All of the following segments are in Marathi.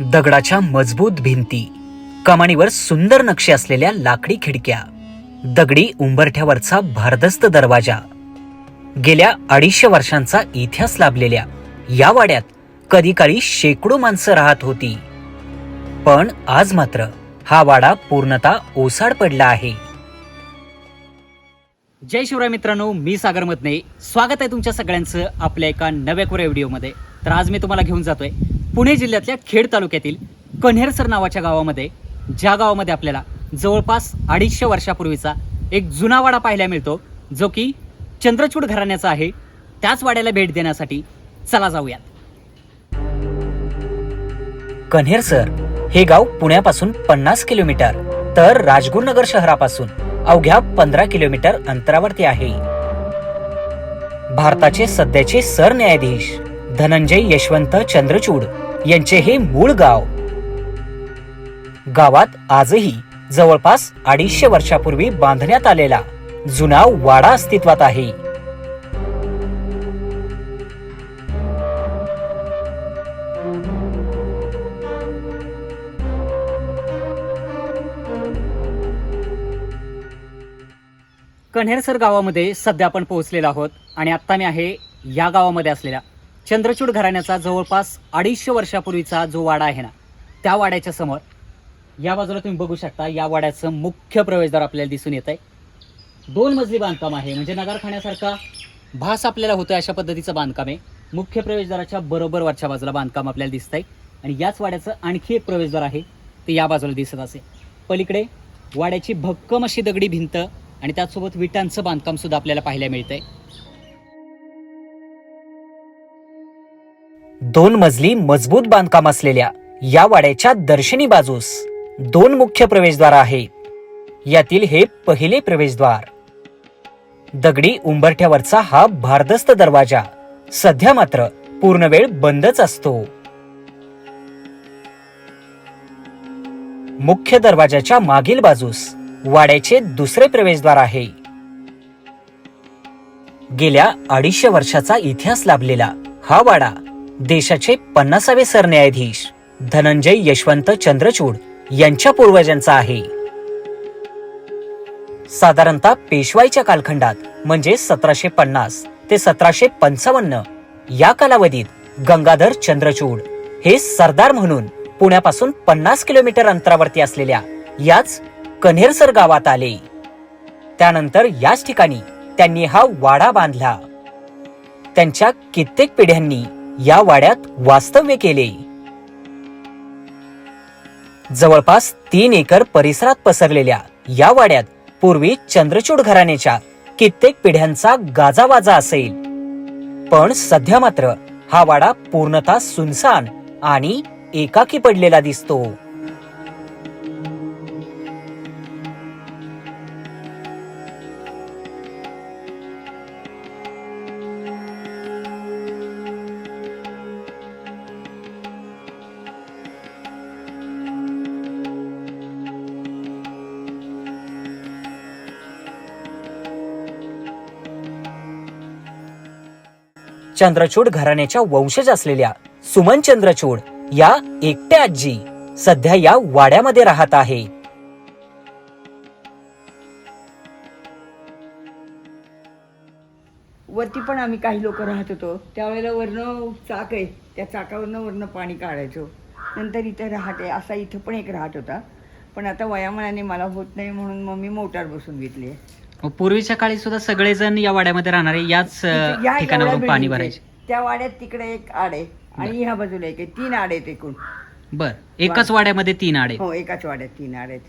दगडाच्या मजबूत भिंती कमानीवर सुंदर नक्षी असलेल्या लाकडी खिडक्या दगडी उंबरठ्यावरचा भारदस्त दरवाजा गेल्या अडीचशे वर्षांचा इतिहास लाभलेल्या या वाड्यात कधी काळी शेकडो माणसं राहत होती. पण आज मात्र हा वाडा पूर्णतः ओसाड पडला आहे. जय शिवराय मित्रांनो मी सागर मतने स्वागत आहे तुमच्या सगळ्यांचं आपल्या एका नव्या कोऱ्या व्हिडिओमध्ये. तर आज मी तुम्हाला घेऊन जातोय पुणे जिल्ह्यातल्या खेड तालुक्यातील कन्हेरसर नावाच्या गावामध्ये ज्या गावामध्ये आपल्याला जवळपास अडीचशे वर्षापूर्वीचा एक जुना वाडा पाहायला मिळतो जो की चंद्रचूड घराण्याचा आहे त्याच वाड्याला भेट देण्यासाठी चला जाऊयात. कन्हेरसर हे गाव पुण्यापासून पन्नास किलोमीटर तर राजगुरुनगर शहरापासून अवघ्या पंधरा किलोमीटर अंतरावरती आहे. भारताचे सध्याचे सरन्यायाधीश धनंजय यशवंत चंद्रचूड यांचे हे मूळ गाव. गावात आजही जवळपास अडीचशे वर्षापूर्वी बांधण्यात आलेला जुना वाडा अस्तित्वात आहे. कन्हेरसर गावामध्ये सध्या आपण पोहोचलेलो आहोत आणि आत्ता मी आहे या गावामध्ये असलेल्या चंद्रचूड घराण्याचा जवळपास अडीचशे वर्षापूर्वीचा जो वाडा आहे ना त्या वाड्याच्या समोर या बाजूला तुम्ही बघू शकता या वाड्याचं मुख्य प्रवेशद्वार आपल्याला दिसून येत आहे दोन मजली बांधकाम आहे म्हणजे नगारखान्यासारखा भास आपल्याला होतोय अशा पद्धतीचं बांधकाम आहे. मुख्य प्रवेशद्वाराच्या बरोबर वरच्या बाजूला बांधकाम आपल्याला दिसत आहे आणि याच वाड्याचं आणखी एक प्रवेशद्वार आहे ते या बाजूला दिसत असेल. पलीकडे वाड्याची भक्कम अशी दगडी भिंत आणि त्याचसोबत विटांचं बांधकामसुद्धा आपल्याला पाहायला मिळतं आहे दोन मजली मजबूत बांधकाम असलेल्या या वाड्याच्या दर्शनी बाजूस दोन मुख्य प्रवेशद्वार आहेत यातील हे पहिले प्रवेशद्वार. दगडी उंबरठ्यावरचा हा भारदस्त दरवाजा सध्या मात्र पूर्ण वेळ बंदच असतो. मुख्य दरवाजाच्या मागील बाजूस वाड्याचे दुसरे प्रवेशद्वार आहे. गेल्या अडीचशे वर्षाचा इतिहास लाभलेला हा वाडा देशाचे पन्नासावे सरन्यायाधीश धनंजय यशवंत चंद्रचूड यांच्या पूर्वजांचा आहे. साधारणतः पेशवाईच्या कालखंडात म्हणजे सतराशे पन्नास ते सतराशे पंचावन्न या कालावधीत गंगाधर चंद्रचूड हे सरदार म्हणून पुण्यापासून पन्नास किलोमीटर अंतरावरती असलेल्या याच कन्हेरसर गावात आले. त्यानंतर याच ठिकाणी त्यांनी हा वाडा बांधला. त्यांच्या कित्येक पिढ्यांनी या वाड्यात वास्तव्य केले. जवळपास तीन एकर परिसरात पसरलेल्या या वाड्यात पूर्वी चंद्रचूड घराण्याच्या कित्येक पिढ्यांचा गाजावाजा असेल. पण सध्या मात्र हा वाडा पूर्णतः सुनसान आणि एकाकी पडलेला दिसतो. चंद्रचूड घराण्याच्या वंशज असलेल्या सुमन चंद्रचूड या एकट्या आजी सध्या या वाड्यामध्ये राहत आहे. वरती पण आम्ही काही लोक राहत होतो. त्यावेळेला वरनं चाक आहे. त्या चाकावरनं वरनं पाणी काढायचो. नंतर इथं राहते. असा इथं पण एक राहत होता. पण आता वयामानाने मला होत नाही म्हणून मग मी मोटार बसून घेतली आहे. पूर्वीच्या काळी सुद्धा सगळेजण या वाड्यामध्ये राहणारे याच या ठिकाणावरून एवढ्या पाणी building भरायचे. आहेत. त्या वाड्यात तिकडे एक आड आहे आणि ह्या बाजूला एक आहे. तीन आड आहेत एकूण. बर. एकाच वाड्यामध्ये तीन आडे हो एकाच वाड्यात तीन आड आहेत.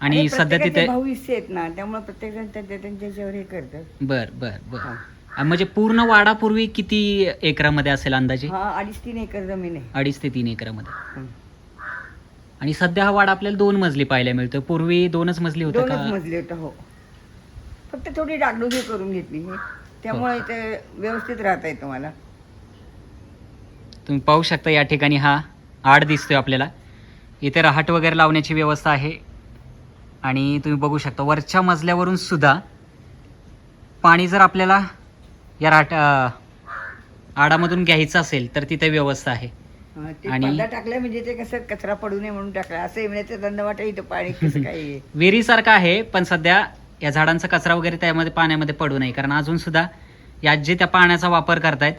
आणि सध्या तिथे भाऊ हिस्से आहेत ना त्यामुळे प्रत्येक जण त्यांच्या त्यांच्यावर हे करतात. बर बर बर. हा. आणि म्हणजे पूर्ण वाडा पूर्वी किती एकरामध्ये असेल अंदाजे? हा अडीच तीन एकर जमीन आहे. अडीच ते तीन एकरामध्ये. हं. आणि सध्या हा वाडा आपल्याला दोन मजली पाहायला मिळतो पूर्वी दोनच मजली होतं दोनच का? मजले होतं हो. फक्त थोडी डागडुगी करून घेतली त्यामुळे इथे व्यवस्थित राहता येतं मला तुम्ही पाहू शकता या ठिकाणी हा आड दिसतोय आपल्याला. इथे रहाट वगैरे लावण्याची व्यवस्था आहे. आणि तुम्ही बघू शकता वरच्या मजल्यावरून सुद्धा पाणी जर आपल्याला या राट आडामधून घ्यायचं असेल तर तिथे व्यवस्था आहे. हा, ते आणि- टाकलाय म्हणजे ते कसं कचरा पडू नये म्हणून टाकला असं येण्याचं धंदा वाटत इथं पाणी कसं काय आहे. विहिरीसारखं आहे पण सध्या या झाडांचा कचरा वगैरे त्यामध्ये पाण्यामध्ये पडू नये. कारण अजून सुद्धा यात जे त्या पाण्याचा वापर करतायत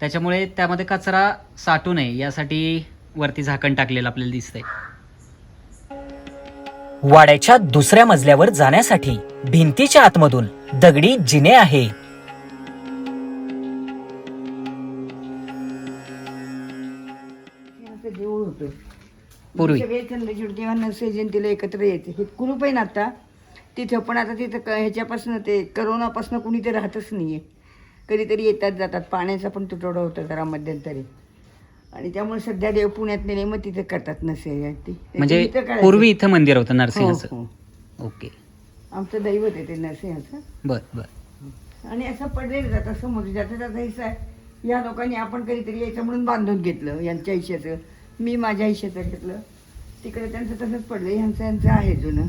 त्याच्यामुळे त्यामध्ये कचरा साठू नये. यासाठी वरती झाकण टाकलेलं आपल्याला दिसतंय. वाड्याच्या दुसऱ्या मजल्यावर जाण्यासाठी भिंतीच्या आतमधून दगडी जिने आहे. पूर्वी. सगळे जयंतीला एकत्र येते. हे कुलूप आहे ना आता तिथं पण आता तिथं क- ह्याच्यापासून ते करोनापासून कुणी ते राहतच नाहीये. कधीतरी येतात जातात. पाण्याचा पण तुटवडा होता जरा मध्यंतरी. आणि त्यामुळे सध्या देव पुण्यात नेले मग तिथे करतात नसे जयंती म्हणजे इथं करायचं. पूर्वी इथं मंदिर होतं हो, नरसिंहाचं? हो. ओके. आमचं दैवत आहे ते नरसिंहाचं. बर बर. आणि असं पडलेलं जातं समोर जाता जाता आहे या लोकांनी आपण कधीतरी यायचं म्हणून बांधून घेतलं यांच्या हिश्श्याचं मी माझ्या आयुष्याचं घेतलं. तिकडे त्यांचं तसंच पडलं ह्यांचं यांचं आहे जुनं.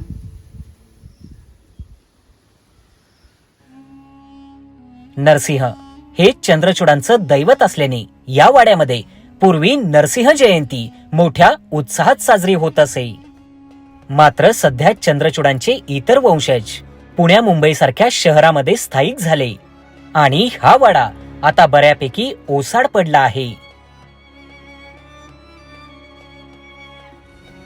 नरसिंह हे चंद्रचूडांचं दैवत असल्याने या वाड्यामध्ये पूर्वी नरसिंह जयंती मोठ्या उत्साहात साजरी होत असे. मात्र सध्या चंद्रचूडांचे इतर वंशज पुण्या मुंबईसारख्या शहरामध्ये स्थायिक झाले आणि हा वाडा आता बऱ्यापैकी ओसाड पडला आहे.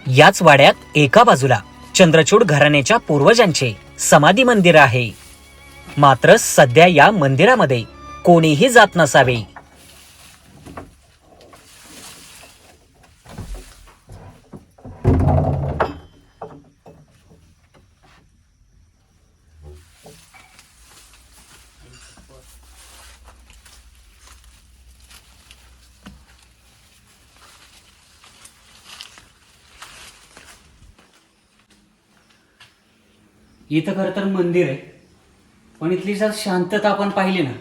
याच वाड्यात एका बाजूला चंद्रचूड घराण्याच्या पूर्वजांचे समाधी मंदिर आहे. मात्र सध्या या मंदिरामध्ये कोणीही जात नसावे. इथं खरं तर मंदिर आहे. पण इथली जर शांतता आपण पाहिली ना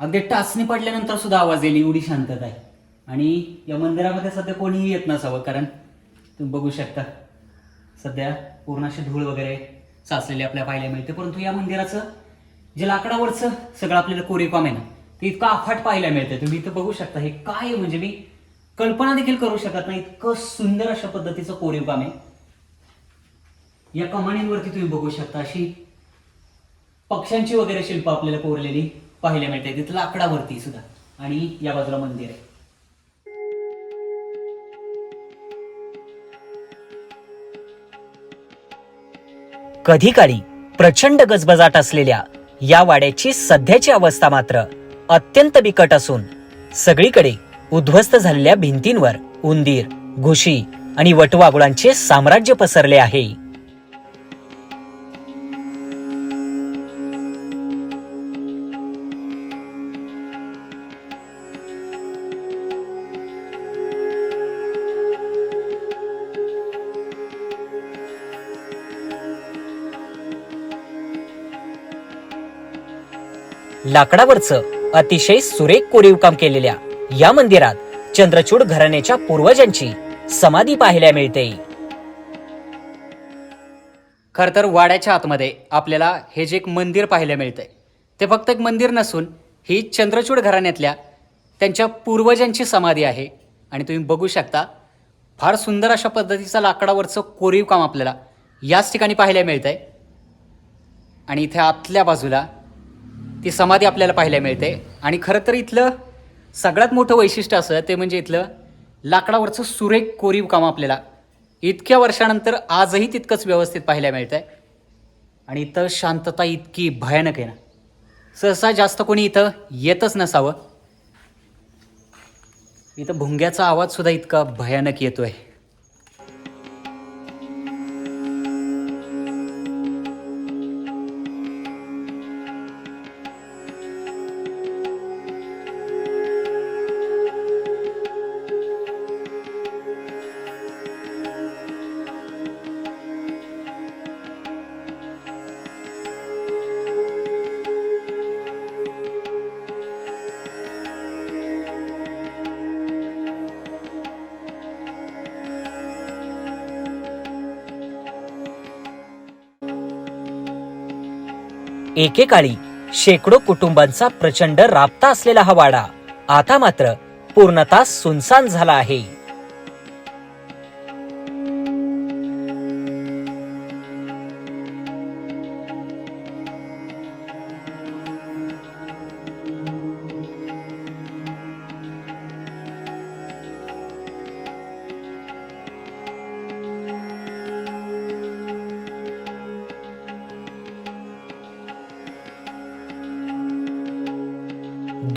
अगदी टाचणी पडल्यानंतर सुद्धा आवाज येईल एवढी शांतता आहे. आणि या मंदिरामध्ये सध्या कोणीही येत नसावं कारण तुम्ही बघू शकता सध्या पूर्ण अशी धूळ वगैरे साचलेली आपल्या पाहायला मिळते. परंतु या मंदिराचं जे लाकडावरचं सगळं आपल्याला कोरीकाम आहे ना ते इतकं अफाट पाहायला मिळतं तुम्ही इथं बघू शकता हे काय म्हणजे मी कल्पना देखील करू शकत नाही इतकं सुंदर अशा पद्धतीचं कोरीवकाम आहे. या कमाणींवरती तुम्ही बघू शकता अशी पक्ष्यांची वगैरे शिल्प आपल्याला कोरलेली पाहायला मिळते. तिथं लाकडावरती सुद्धा. आणि या बाजूला मंदिर आहे. कधी काळी प्रचंड गजबजाट असलेल्या या वाड्याची सध्याची अवस्था मात्र अत्यंत बिकट असून सगळीकडे उद्ध्वस्त झालेल्या भिंतींवर उंदीर घुशी आणि वटवागुळांचे साम्राज्य पसरले आहे. लाकडावरचं अतिशय सुरेख कोरीव काम केलेल्या या मंदिरात चंद्रचूड घराण्याच्या पूर्वजांची समाधी पाहायला मिळते. खरं तर वाड्याच्या आतमध्ये आपल्याला हे जे एक मंदिर पाहायला मिळतंय ते फक्त एक मंदिर नसून ही चंद्रचूड घराण्यातल्या त्यांच्या पूर्वजांची समाधी आहे. आणि तुम्ही बघू शकता फार सुंदर अशा पद्धतीचं लाकडावरचं कोरीव काम आपल्याला याच ठिकाणी पाहायला मिळतंय. आणि इथे आतल्या बाजूला ती समाधी आपल्याला पाहायला मिळते. आणि खरं तर इथलं सगळ्यात मोठं वैशिष्ट्य असं ते म्हणजे इथलं लाकडावरचं सुरेख कोरीव काम आपल्याला इतक्या वर्षानंतर आजही तितकंच व्यवस्थित पाहायला मिळतं आहे आणि इथं शांतता इतकी भयानक आहे ना. सहसा जास्त कोणी इथं येतच नसावं. इथं भुंग्याचा आवाजसुद्धा इतका भयानक येतो आहे एकेकाळी शेकडो कुटुंबांचा प्रचंड राबता असलेला हा वाडा आता मात्र पूर्णतः सुनसान झाला आहे.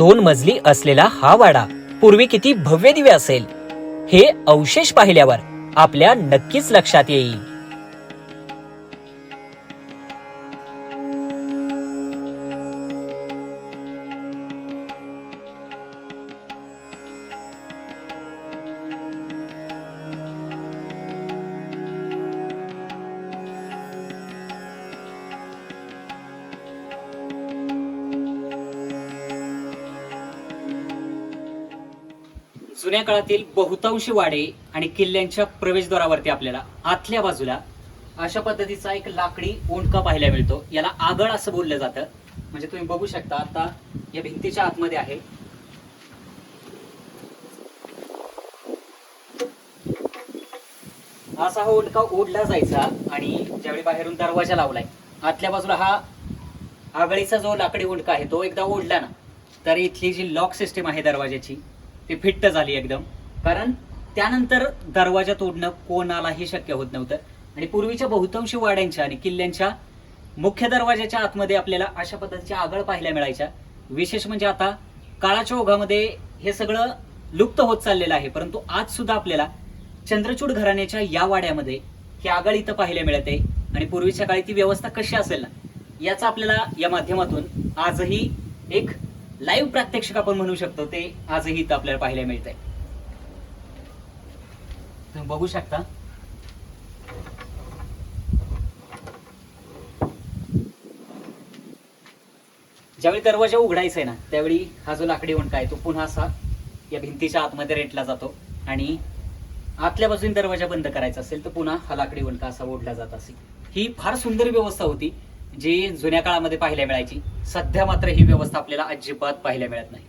दोन मजली असलेला हा वाडा पूर्वी किती भव्य दिव्य असेल हे अवशेष पाहिल्यावर आपल्या नक्कीच लक्षात येईल. जुन्या काळातील बहुतांशी वाडे आणि किल्ल्यांच्या प्रवेशद्वारावरती आपल्याला आतल्या बाजूला अशा पद्धतीचा एक लाकडी ओंडका पाहायला मिळतो. याला आगळ असं बोललं जातं. म्हणजे तुम्ही बघू शकता आता या भिंतीच्या आतमध्ये आहे. असा हा ओंडका ओढला जायचा आणि ज्यावेळी बाहेरून दरवाजा लावलाय आतल्या बाजूला हा आगळीचा जो लाकडी ओंडका आहे तो एकदा ओढला ना तर इथली जी लॉक सिस्टीम आहे दरवाजाची ती फिट्ट झाली एकदम. कारण त्यानंतर दरवाजा तोडणं कोणालाही शक्य होत नव्हतं. आणि पूर्वीच्या बहुतांशी वाड्यांच्या आणि किल्ल्यांच्या मुख्य दरवाजाच्या आतमध्ये आपल्याला अशा पद्धतीच्या आगळ पाहायला मिळायच्या. विशेष म्हणजे आता काळाच्या ओघामध्ये हे सगळं लुप्त होत चाललेलं आहे. परंतु आज सुद्धा आपल्याला चंद्रचूड घराण्याच्या या वाड्यामध्ये ही आगळ इथं पाहायला मिळते. आणि पूर्वीच्या काळी ती व्यवस्था कशी असेल ना याचा आपल्याला या माध्यमातून आजही एक लाईव्ह प्रात्यक्षिक आपण म्हणू शकतो ते आजही इथं आपल्याला पाहायला मिळत आहे तुम्ही बघू शकता. ज्यावेळी दरवाजा उघडायचा आहे ना त्यावेळी हा जो लाकडी वणका आहे तो पुन्हा असा या भिंतीच्या आतमध्ये रेटला जातो आणि आतल्या बाजूने दरवाजा बंद करायचा असेल तर पुन्हा हा लाकडी वणका असा ओढला जात असेल. ही फार सुंदर व्यवस्था होती. जी जुन्या काळामध्ये पाहायला मिळायची सध्या मात्र ही व्यवस्था आपल्याला अजिबात पाहायला मिळत नाही.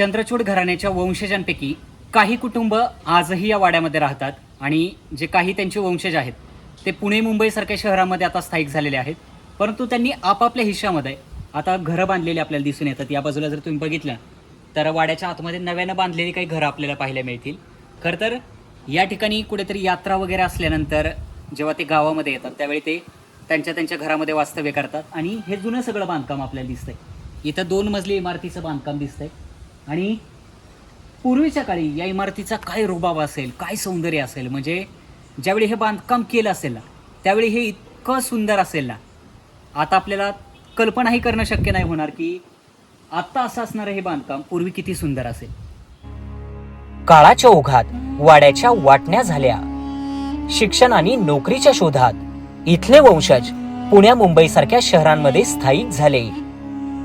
चंद्रचूड घराण्याच्या वंशजांपैकी काही कुटुंब आजही या वाड्यामध्ये राहतात आणि जे काही त्यांचे वंशज आहेत ते पुणे मुंबईसारख्या शहरामध्ये आता स्थायिक झालेले आहेत. परंतु त्यांनी आपापल्या हिश्श्यामध्ये आता घरं बांधलेली आपल्याला दिसून येतात. या बाजूला जर तुम्ही बघितलं तर वाड्याच्या आतमध्ये नव्यानं बांधलेली काही घरं आपल्याला पाहायला मिळतील. खरं तर या ठिकाणी कुठेतरी यात्रा वगैरे असल्यानंतर जेव्हा ते गावामध्ये येतात त्यावेळी ते त्यांच्या त्यांच्या घरामध्ये वास्तव्य करतात. आणि हे जुनं सगळं बांधकाम आपल्याला दिसतंय. इथं दोन मजली इमारतीचं बांधकाम दिसतंय. आणि पूर्वीच्या काळी या इमारतीचा काय रुबाब असेल काय सौंदर्य असेल म्हणजे ज्यावेळी हे बांधकाम केलं असेल ना त्यावेळी हे इतकं सुंदर असेल ना आता आपल्याला कल्पनाही करणं शक्य नाही होणार की आत्ता असं असणारं हे बांधकाम पूर्वी किती सुंदर असेल. काळाच्या ओघात वाड्याच्या वाटण्या झाल्या. शिक्षण आणि नोकरीच्या शोधात इथले वंशज पुण्या मुंबईसारख्या शहरांमध्ये स्थायिक झाले.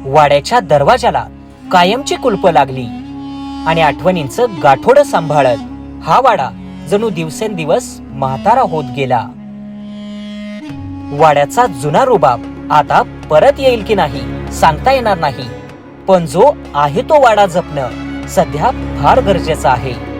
वाड्याच्या दरवाजाला कायमची कुलप लागली. आणि आठवणींचं गाठोडं सांभाळत हा वाडा जणू दिवसेंदिवस म्हातारा होत गेला. वाड्याचा जुना रुबाब आता परत येईल की नाही सांगता येणार नाही. पण जो आहे तो वाडा जपणं सध्या फार गरजेचं आहे.